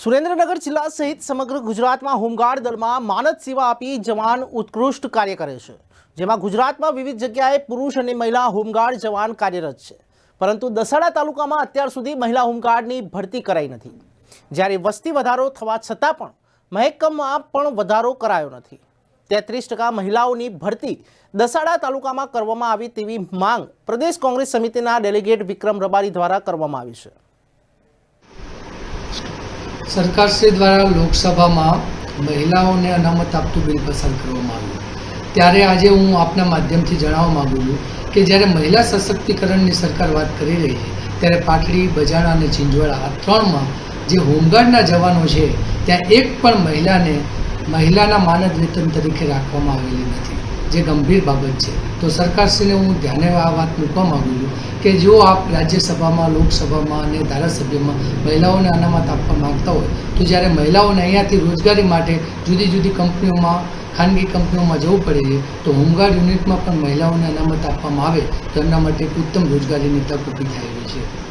સુરેન્દ્રનગર જિલ્લા સહિત સમગ્ર ગુજરાતમાં હોમગાર્ડ દળમાં માનદ સેવા આપી જવાન ઉત્કૃષ્ટ કાર્ય કરે છે. જેમાં ગુજરાતમાં વિવિધ જગ્યાએ પુરુષ અને મહિલા હોમગાર્ડ જવાન કાર્યરત છે. પરંતુ દસાડા તાલુકામાં અત્યાર સુધી મહિલા હોમગાર્ડની ભરતી કરાઈ નથી. જ્યારે વસ્તી વધારો થવા છતાં પણ મહેકમમાં પણ વધારો કરાયો નથી. તેત્રીસ ટકા મહિલાઓની ભરતી દસાડા તાલુકામાં કરવામાં આવી તેવી માંગ પ્રદેશ કોંગ્રેસ સમિતિના ડેલિગેટ વિક્રમ રબારી દ્વારા કરવામાં આવી છે. સરકારશ્રી દ્વારા લોકસભામાં મહિલાઓને અનામત આપતું બિલ પસાર કરવામાં આવ્યું. ત્યારે આજે હું આપના માધ્યમથી જણાવવા માગું છું કે જ્યારે મહિલા સશક્તિકરણની સરકાર વાત કરી રહી છે, ત્યારે પાટડી, બજાણા અને ચિંજવાડા આ ત્રણમાં જે હોમગાર્ડના જવાનો છે, ત્યાં એક પણ મહિલાને મહિલાના માનદ વેતન તરીકે રાખવામાં આવેલી નથી. જે ગંભીર બાબત છે. તો સરકારશ્રીને હું ધ્યાને આ વાત મૂકવા માગું છું કે જો આપ રાજ્યસભામાં, લોકસભામાં અને ધારાસભ્યમાં મહિલાઓને અનામત આપવા માંગતા હોય, તો જ્યારે મહિલાઓને અહીંયાથી રોજગારી માટે જુદી જુદી કંપનીઓમાં, ખાનગી કંપનીઓમાં જવું પડે છે, તો હોમગાર્ડ યુનિટમાં પણ મહિલાઓને અનામત આપવામાં આવે, તો એમના માટે ઉત્તમ રોજગારીની તક ઊભી થઈ રહી છે.